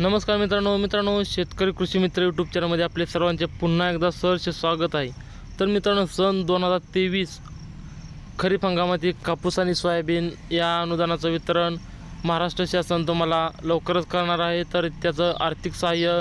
नमस्कार मित्रांनो मित्रांनो शेतकरी कृषी मित्र यूट्यूब चॅनलमध्ये आपले सर्वांचे पुन्हा एकदा सहर्ष स्वागत आहे. तर मित्रांनो सन दोन हजार तेवीस खरीप हंगामातील कापूस आणि सोयाबीन या अनुदानाचं वितरण महाराष्ट्र शासन तुम्हाला लवकरच करणार आहे. तर त्याचं आर्थिक सहाय्य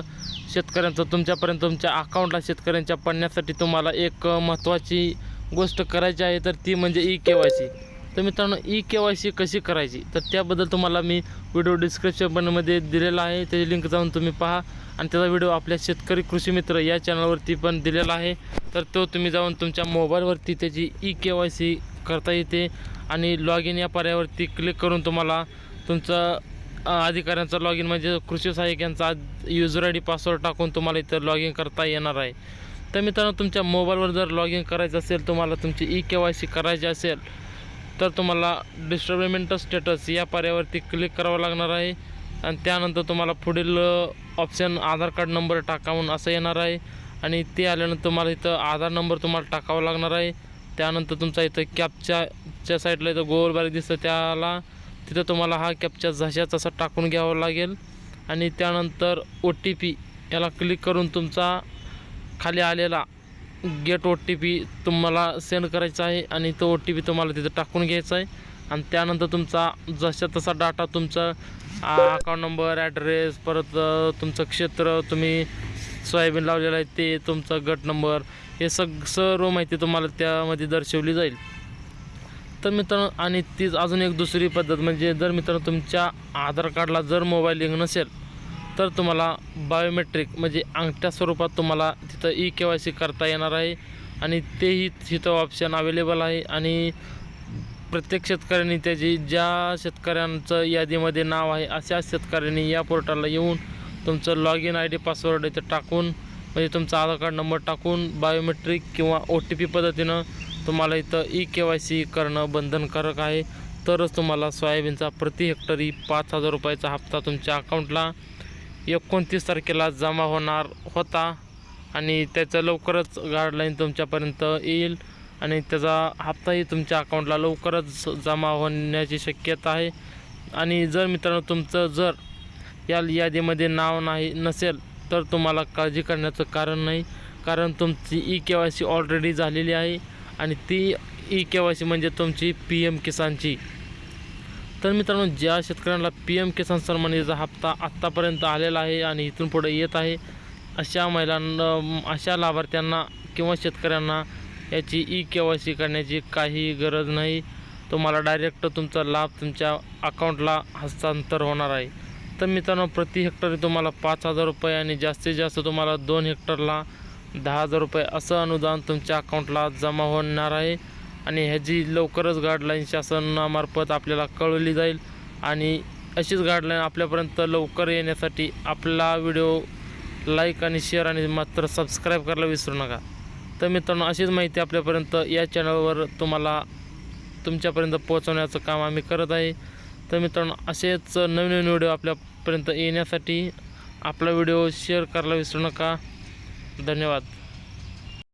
शेतकऱ्यांचं तुमच्यापर्यंत तुमच्या अकाउंटला शेतकऱ्यांच्या पडण्यासाठी तुम्हाला एक महत्त्वाची गोष्ट करायची आहे. तर ती म्हणजे ई के वाय सी. तर मित्रांनो ई के वाय सी कशी करायची? तर त्याबद्दल तुम्हाला मी व्हिडिओ डिस्क्रिप्शनमध्ये दिलेला आहे. त्याची लिंक जाऊन तुम्ही पहा. आणि त्याचा व्हिडिओ आपल्या शेतकरी कृषी मित्र या चॅनलवरती पण दिलेला आहे. तर तो तुम्ही जाऊन तुमच्या मोबाईलवरती त्याची ई के वाय सी करता येते. आणि लॉग इन या पर्यायावरती क्लिक करून तुम्हाला तुमचं अधिकाऱ्यांचा लॉग इन म्हणजे कृषी सहाय्यक यांचा युजर आय डी पासवर्ड टाकून तुम्हाला इथं लॉग इन करता येणार आहे. तर मित्रांनो तुमच्या मोबाईलवर जर लॉग इन करायचं असेल तुम्हाला तुमची ई के वाय सी करायची असेल तर तुम्हाला डिस्टर्बमेंट स्टेटस या पर्यावरती क्लिक करावं लागणार आहे. आणि त्यानंतर तुम्हाला पुढील ऑप्शन आधार कार्ड नंबर टाका म्हणून असं येणार आहे. आणि ते आल्यानंतर तुम्हाला इथं आधार नंबर तुम्हाला टाकावा लागणार आहे. त्यानंतर तुमचा इथं कॅपच्याच्या साईडला इथं गोल बारीक दिसतं त्याला. तिथं तुम्हाला हा कॅपच्या जशा तसा टाकून घ्यावा लागेल. आणि त्यानंतर ओ टी पी याला क्लिक करून तुमचा खाली आलेला गेट ओ टी पी तुम्हाला सेंड करायचा आहे आणि तो ओ टी पी तुम्हाला तिथं टाकून घ्यायचा आहे. आणि त्यानंतर तुमचा जसा तसा डाटा तुमचा अकाउंट नंबर ॲड्रेस परत तुमचं क्षेत्र तुम्ही सोयाबीन लावलेलं आहे ते तुमचा गट नंबर हे सग सर्व माहिती तुम्हाला त्यामध्ये दर्शवली जाईल. तर मित्रांनो आणि तीच अजून एक दुसरी पद्धत म्हणजे जर मित्रांनो तुमच्या आधार कार्डला जर मोबाईल लिंक नसेल तर तुम्हाला बायोमेट्रिक म्हणजे अंगठ्या स्वरूपात तुम्हाला तिथं ई के वाय सी करता येणार आहे. आणि तेही तिथं ऑप्शन अवेलेबल आहे. आणि प्रत्येक शेतकऱ्यांनी त्याची ज्या शेतकऱ्यांचं यादीमध्ये नाव आहे अशा शेतकऱ्यांनी या पोर्टलला येऊन तुमचं log in I D password इथं टाकून म्हणजे तुमचा आधार कार्ड नंबर टाकून बायोमेट्रिक किंवा ओ टी पी पद्धतीनं तुम्हाला इथं ई के वाय सी करणं बंधनकारक आहे. तरच तुम्हाला सोयाबीनचा प्रति हेक्टरी पाच हजार रुपयाचा हप्ता तुमच्या अकाउंटला एकोणतीस तारखेला जमा होणार होता आणि त्याचं लवकरच गाईडलाईन तुमच्यापर्यंत येईल आणि त्याचा हप्ताही तुमच्या अकाउंटला लवकरच जमा होण्याची शक्यता आहे. आणि जर मित्रांनो तुमचं जर या यादीमध्ये नाव नाही नसेल तर तुम्हाला काळजी करण्याचं कारण नाही. कारण तुमची E K Y C already झालेली आहे आणि ती ई के वाय सी म्हणजे तुमची पी एम किसानची तर मित्रांनो ज्या शेतकऱ्यांना पी एम किसान सन्मान निधीचा हप्ता आत्तापर्यंत आलेला आहे आणि इथून पुढे येत आहे अशा महिलांना अशा लाभार्थ्यांना किंवा शेतकऱ्यांना याची ई के वाय सी करण्याची काही गरज नाही. तुम्हाला डायरेक्ट तुमचा लाभ तुमच्या अकाउंटला हस्तांतर होणार आहे. तर मित्रांनो प्रति हेक्टरी तुम्हाला पाच हजार रुपये आणि जास्तीत जास्त तुम्हाला दोन हेक्टरला दहा हजार रुपये असं अनुदान तुमच्या अकाउंटला जमा होणार आहे. आणि ह्याची लवकरच गाईडलाईन शासनामार्फत आपल्याला कळवली जाईल. आणि अशीच गाईडलाईन आपल्यापर्यंत लवकर येण्यासाठी आपला व्हिडिओ लाईक आणि शेअर आणि मात्र सबस्क्राईब करायला विसरू नका. तर मित्रांनो अशीच माहिती आपल्यापर्यंत या चॅनलवर तुम्हाला तुमच्यापर्यंत पोहोचवण्याचं काम आम्ही करत आहे. तर मित्रांनो असेच नवीन नवीन व्हिडिओ आपल्यापर्यंत येण्यासाठी आपला व्हिडिओ शेअर करायला विसरू नका. धन्यवाद.